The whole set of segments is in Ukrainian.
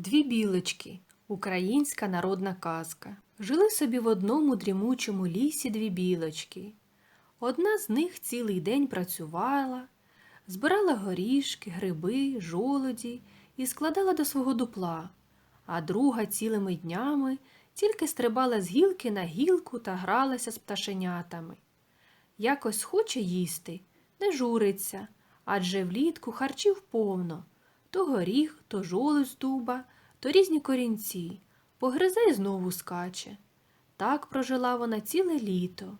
Дві білочки. Українська народна казка. Жили собі в одному дрімучому лісі дві білочки. Одна з них цілий день працювала, збирала горішки, гриби, жолоді і складала до свого дупла, а друга цілими днями тільки стрибала з гілки на гілку та гралася з пташенятами. Якось хоче їсти, не журиться, адже влітку харчів повно то горіх, то жолудь з дуба, то різні корінці, погризе й знову скаче. Так прожила вона ціле літо.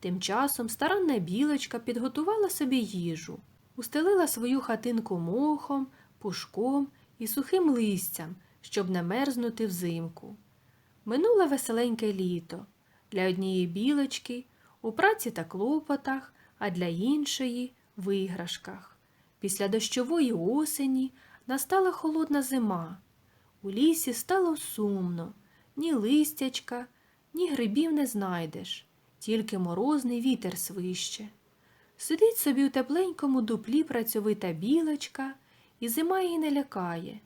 Тим часом старанна білочка підготувала собі їжу, устелила свою хатинку мохом, пушком і сухим листям, щоб не мерзнути взимку. Минуло веселеньке літо. Для однієї білочки у праці та клопотах, а для іншої в іграшках. Після дощової осені настала холодна зима. У лісі стало сумно, ні листячка, ні грибів не знайдеш, тільки морозний вітер свище. Сидить собі у тепленькому дуплі працьовита білочка, і зима її не лякає.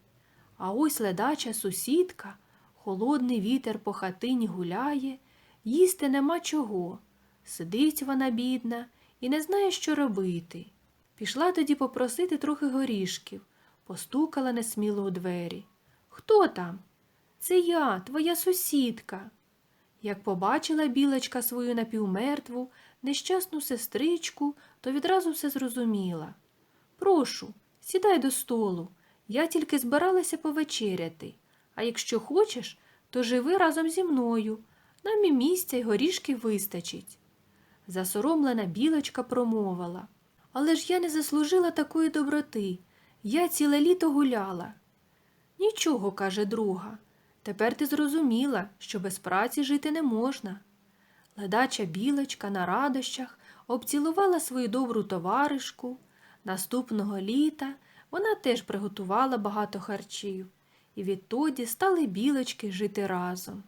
А ось ледача сусідка, холодний вітер по хатині гуляє, їсти нема чого. Сидить вона, бідна, і не знає, що робити. Пішла тоді попросити трохи горішків, постукала несміло у двері. Хто там? Це я, твоя сусідка. Як побачила білочка свою напівмертву, нещасну сестричку, то відразу все зрозуміла. Прошу, сідай до столу. Я тільки збиралася повечеряти. А якщо хочеш, то живи разом зі мною. Нам і місця й горішки вистачить. Засоромлена білочка промовила. Але ж я не заслужила такої доброти. Я ціле літо гуляла. Нічого, каже друга. Тепер ти зрозуміла, що без праці жити не можна. Ледача білочка на радощах обцілувала свою добру товаришку. Наступного літа вона теж приготувала багато харчів, і відтоді стали білочки жити разом.